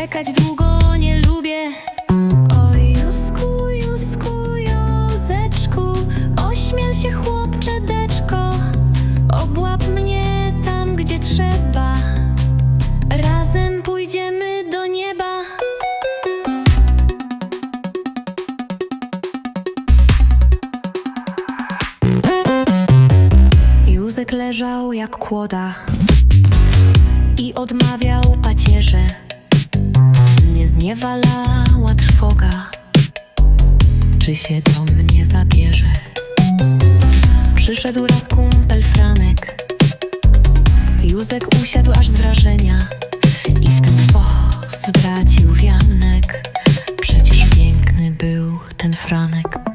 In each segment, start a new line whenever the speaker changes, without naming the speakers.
Czekać długo nie lubię. Oj, Józku, Józku, Józeczku Ośmiel się chłopcze deczko. Obłap mnie tam, gdzie trzeba. Razem pójdziemy do nieba. Józek leżał jak kłoda I odmawiał pacierze. Mnie zniewalała trwoga, czy się do mnie zabierze. Przyszedł raz kumpel Franek, Józek usiadł aż z wrażenia i w ten sposób tracił wianek. Przecież piękny był ten Franek.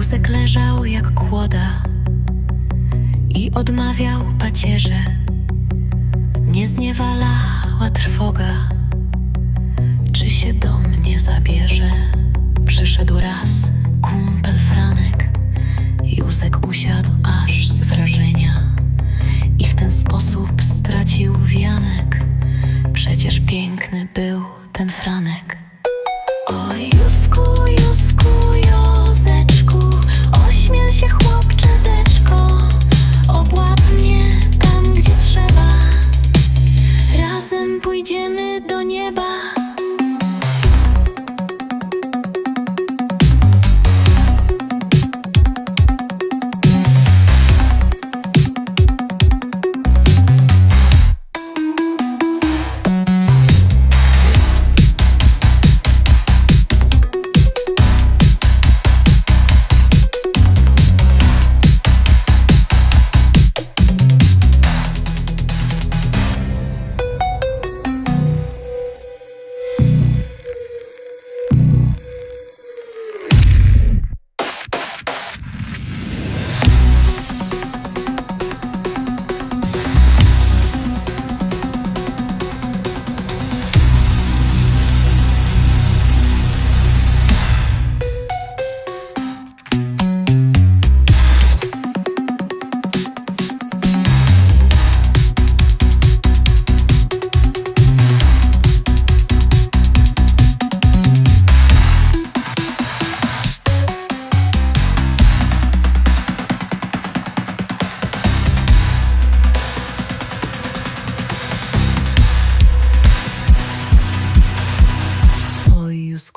Józek leżał jak kłoda i odmawiał pacierze. Nie zniewalała trwoga, czy się do mnie zabierze. Przyszedł raz kumpel Franek, Józek usiadł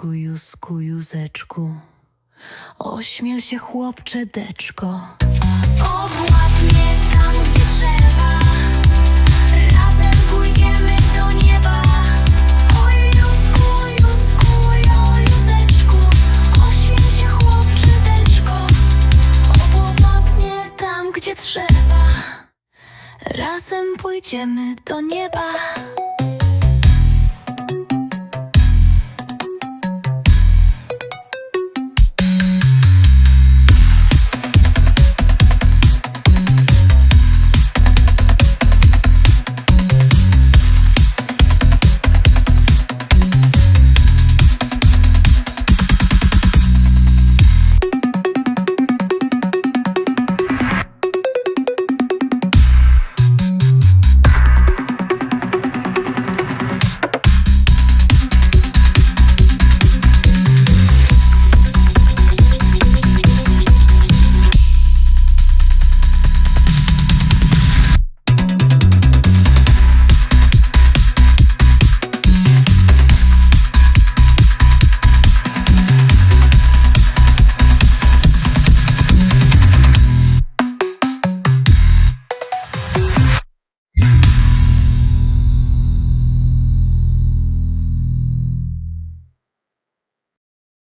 Oj, Józku, Józku, Józeczku, ośmiel się chłopcze deczko. Mnie tam, gdzie trzeba. Razem pójdziemy do nieba. Oj, jo, Józeczku, ośmiel się chłopcze deczko. Mnie tam, gdzie trzeba. Razem pójdziemy do nieba.